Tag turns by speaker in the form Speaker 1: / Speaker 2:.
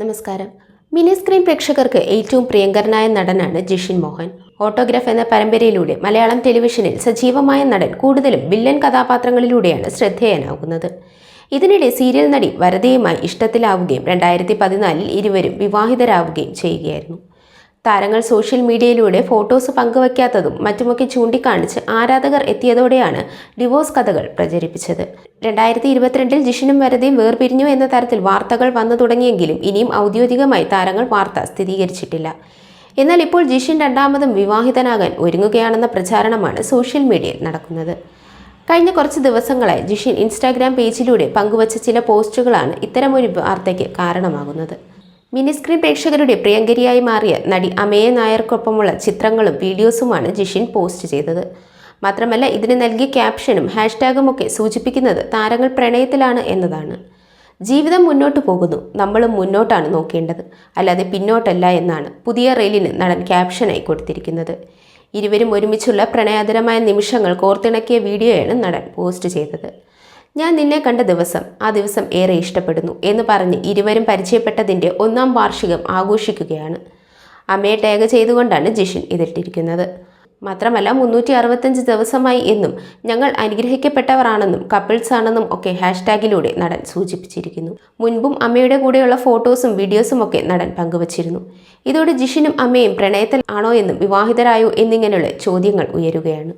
Speaker 1: നമസ്കാരം. Mini screen പ്രേക്ഷകർക്ക് ഏറ്റവും പ്രിയങ്കരനായ നടനാണ് ജിഷിൻ മോഹൻ. ഓട്ടോഗ്രാഫ് എന്ന പരമ്പരയിലൂടെ മലയാളം ടെലിവിഷനിൽ സജീവമായ നടൻ കൂടുതലും വില്ലൻ കഥാപാത്രങ്ങളിലൂടെയാണ് ശ്രദ്ധേയനാകുന്നത്. ഇതിനിടെ സീരിയൽ നടി വരദയുമായി ഇഷ്ടത്തിലാവുകയും രണ്ടായിരത്തി പതിനാലിൽ ഇരുവരും വിവാഹിതരാവുകയും ചെയ്യുകയായിരുന്നു. താരങ്ങൾ സോഷ്യൽ മീഡിയയിലൂടെ ഫോട്ടോസ് പങ്കുവയ്ക്കാത്തതും മറ്റുമൊക്കെ ചൂണ്ടിക്കാണിച്ച് ആരാധകർ എത്തിയതോടെയാണ് ഡിവോഴ്സ് കഥകൾ പ്രചരിപ്പിച്ചത്. രണ്ടായിരത്തി ഇരുപത്തിരണ്ടിൽ ജിഷിനും വരതയും വേർപിരിഞ്ഞു എന്ന തരത്തിൽ വാർത്തകൾ വന്നു തുടങ്ങിയെങ്കിലും ഇനിയും ഔദ്യോഗികമായി താരങ്ങൾ വാർത്ത സ്ഥിരീകരിച്ചിട്ടില്ല. എന്നാൽ ഇപ്പോൾ ജിഷിൻ രണ്ടാമതും വിവാഹിതനാകാൻ ഒരുങ്ങുകയാണെന്ന പ്രചാരണമാണ് സോഷ്യൽ മീഡിയയിൽ നടക്കുന്നത്. കഴിഞ്ഞ കുറച്ച് ദിവസങ്ങളായി ജിഷിൻ ഇൻസ്റ്റാഗ്രാം പേജിലൂടെ പങ്കുവച്ച ചില പോസ്റ്റുകളാണ് ഇത്തരമൊരു വാർത്തയ്ക്ക് കാരണമാകുന്നത്. മിനി സ്ക്രീൻ പ്രേക്ഷകരുടെ പ്രിയങ്കരിയായി മാറിയ നടി അമേയ നായർക്കൊപ്പമുള്ള ചിത്രങ്ങളും വീഡിയോസുമാണ് ജിഷിൻ പോസ്റ്റ് ചെയ്തത്. മാത്രമല്ല ഇതിന് നൽകിയ ക്യാപ്ഷനും ഹാഷ്ടാഗും ഒക്കെ സൂചിപ്പിക്കുന്നത് താരങ്ങൾ പ്രണയത്തിലാണ് എന്നതാണ്. ജീവിതം മുന്നോട്ട് പോകുന്നു നമ്മളും മുന്നോട്ടാണ് നോക്കേണ്ടത്. അല്ലാതെ പിന്നോട്ടല്ല എന്നാണ് പുതിയ റെയിലിന് നടൻ ക്യാപ്ഷനായി കൊടുത്തിരിക്കുന്നത്. ഇരുവരും ഒരുമിച്ചുള്ള പ്രണയാതരമായ നിമിഷങ്ങൾ കോർത്തിണക്കിയ വീഡിയോയാണ് നടൻ പോസ്റ്റ് ചെയ്തത്. ഞാൻ നിന്നെ കണ്ട ദിവസം ആ ദിവസം ഏറെ ഇഷ്ടപ്പെടുന്നു എന്ന് പറഞ്ഞ് ഇരുവരും പരിചയപ്പെട്ടതിന്റെ ഒന്നാം വാർഷികം ആഘോഷിക്കുകയാണ്. അമ്മയെ ടാഗ് ചെയ്തുകൊണ്ടാണ് ജിഷിൻ ഇതിട്ടിരിക്കുന്നത്. മാത്രമല്ല മുന്നൂറ്റി അറുപത്തഞ്ച് ദിവസമായി എന്നും ഞങ്ങൾ അനുഗ്രഹിക്കപ്പെട്ടവരാണെന്നും കപ്പിൾസ് ആണെന്നും ഒക്കെ ഹാഷ്ടാഗിലൂടെ നടൻ സൂചിപ്പിച്ചിരിക്കുന്നു. മുൻപും അമ്മയുടെ കൂടെയുള്ള ഫോട്ടോസും വീഡിയോസും ഒക്കെ നടൻ പങ്കുവച്ചിരുന്നു. ഇതോടെ ജിഷിനും അമ്മയും പ്രണയത്തിൽ ആണോ എന്നും വിവാഹിതരായോ എന്നിങ്ങനെയുള്ള ചോദ്യങ്ങൾ ഉയരുകയാണ്.